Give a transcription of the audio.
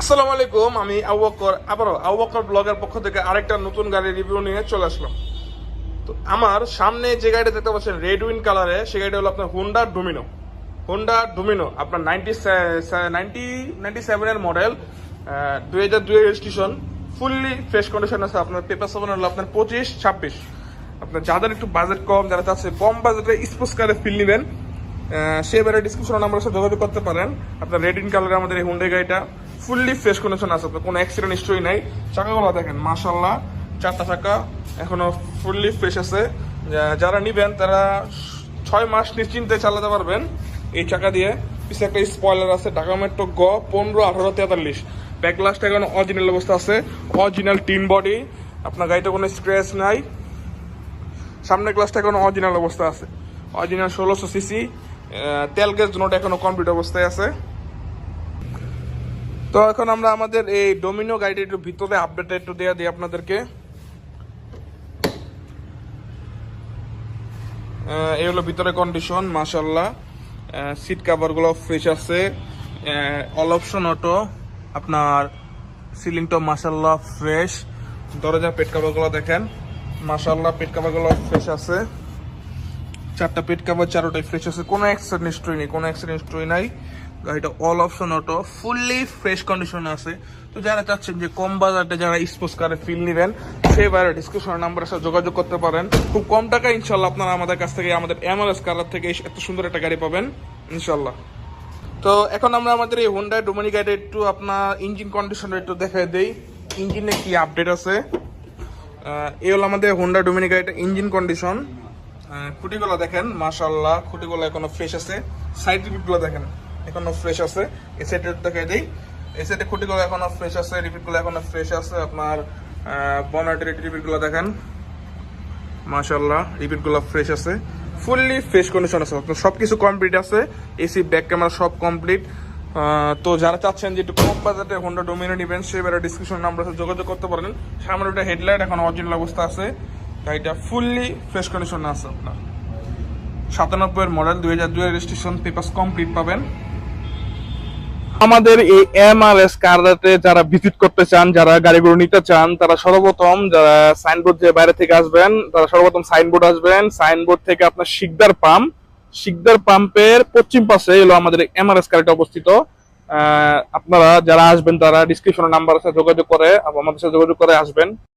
আসসালামু আলাইকুম, আমি আবুবকর আবারও আবুবকর ব্লগের পক্ষ থেকে আরেকটা নতুন গাড়ির রিভিউ নিয়ে চলে আসলাম। তো আমার সামনে যে গাড়িটা দেখতে পাচ্ছেন, রেড উইন কালারে, সে গাড়িটা হলো আপনার হুন্ডা ডোমিনো হুন্ডা ডোমিনো আপনার নাইনটি নাইনটি নাইনটি সেভেনের মডেল দুই হাজার দুই রেজিস্ট্রেশন ফুললি ফ্রেশ কন্ডিশন আছে, আপনার পেপার সেভেন হলো আপনার পঁচিশ, ছাব্বিশ। আপনার যাদের একটু বাজেট কম, যারা চাচ্ছে কম বাজেটে স্পোর্টস কারে ফিল নেবেন সে এবারে ডিসক্রিপশন নাম্বারের সাথে যোগাযোগ করতে পারেন। আপনার রেড ইন কালারে আমাদের এই হুন্ডে গাড়িটা। ফুললি ফ্রেশ কন্ডিশন আছে কোনো অ্যাক্সিডেন্ট হিস্ট্রি নাই। চাকাগুলো দেখেন মাশাল্লাহ চারটা চাকা এখনও ফুললি ফ্রেশ আছে। যারা নিবেন, তারা ছয় মাস নিশ্চিন্তে চালাতে পারবেন এই চাকা দিয়ে। পিছে একটা স্পয়লার আছে, ঢাকা মেট্রো গ পনেরো আঠারো তেতাল্লিশ। ব্যাক গ্লাসটা এখন অরিজিনাল অবস্থা আছে অরিজিনাল টিন বডি, আপনার গাড়িতে কোনো স্ক্র্যাচ নাই। সামনের গ্লাসটা এখন অরিজিনাল অবস্থা আছে। অরিজিনাল ষোলোশো সিসি তেল গ্যাস দুটোটা এখনও কমপ্লিট অবস্থায় আছে। তো এখন আমরা আমাদের এই ডোমিনো গাড়িটা একটু ভিতরে আপডেট একটু দেওয়া দিই আপনাদেরকে। এই হলো ভিতরে কন্ডিশন মাশাল্লাহ সিট কাভারগুলো ফ্রেশ আছে। অল অপশন অটো আপনার সিলিংটা মাশাল্লাহ ফ্রেশ দরজা পেট কাভারগুলো দেখেন। মাশাল্লাহ পেট কাভারগুলো ফ্রেশ আছে। চারটা পেট কাভার চারোটাই ফ্রেশ আছে। কোনো অ্যাক্সিডেন্ট হিস্ট্রি নেই, কোনো অ্যাক্সিডেন্ট হিস্ট্রি নাই। গাড়িটা all option auto fully fresh কন্ডিশনে আছে। তো যারা চাচ্ছেন যে কম বাজারে যারা স্পোর্টস কারে ফিল নেবেন, সেই বাইরে ডিসক্রিপশন নাম্বারের সাথে যোগাযোগ করতে পারেন। খুব কম টাকা ইনশাল্লাহ আপনারা আমাদের কাছ থেকে, আমাদের এমআরএস কালার থেকে এত সুন্দর একটা গাড়ি পাবেন ইনশাল্লাহ তো এখন আমরা আমাদের এই হোন্ডা ডোমিনি গাড়িটা একটু আপনার ইঞ্জিন কন্ডিশন একটু দেখাই দেই। ইঞ্জিনে কি আপডেট আছে? এই হলো আমাদের হোন্ডা ডোমিনি গাড়িটা ইঞ্জিন কন্ডিশন খুঁটিগুলো দেখেন মাশাল্লাহ খুঁটিগুলো এখনও ফ্রেশ আছে। সাইড রিপিটগুলো দেখেন। এখনও ফ্রেশ আছে। এই সাইডে দেখাই দেই। এই সাইডে খুঁটিগুলো এখনও ফ্রেশ আছে রিপিটগুলো এখনও ফ্রেশ আছে। আপনার বনাটের রিপিটগুলো দেখেন। মাশাল্লাহ রিপিটগুলো ফ্রেশ আছে। ফুললি ফ্রেশ কন্ডিশন আছে। আপনার সবকিছু কমপ্লিট আছে। এসি ব্যাক ক্যামেরা সব কমপ্লিট তো যারা চাচ্ছেন যে একটু কম বাজেটে হোন্ডা ডোমিনো নেবেন সে বেড়ে ডিসক্রিপশন নাম্বার সাথে যোগাযোগ করতে পারেন। সামনে একটা হেডলাইট এখন অরিজিনাল অবস্থা আছে। গাড়িটা ফুললি ফ্রেশ কন্ডিশনে আছে আপনার। সাতানব্বই এর মডেল দুই হাজার দুই রেজিস্ট্রেশন পেপার কমপ্লিট পাবেন। আমাদের এই এমআরএস কারদাতে যারা ভিজিট করতে চান, যারা গাড়িগুলো নিতে চান, তারা সর্বপ্রথম যারা সাইনবোর্ড যে বাইরে থেকে আসবেন, তারা সর্বপ্রথম সাইনবোর্ড আসবেন। সাইনবোর্ড থেকে আপনার শিকদার পাম্প, শিকদার পাম্পের পশ্চিম পাশে এলো আমাদের এম আর এস কারটা অবস্থিত। আপনারা যারা আসবেন, তারা ডিসক্রিপশনের নাম্বার সাথে যোগাযোগ করে আমাদের সাথে যোগাযোগ করে আসবেন।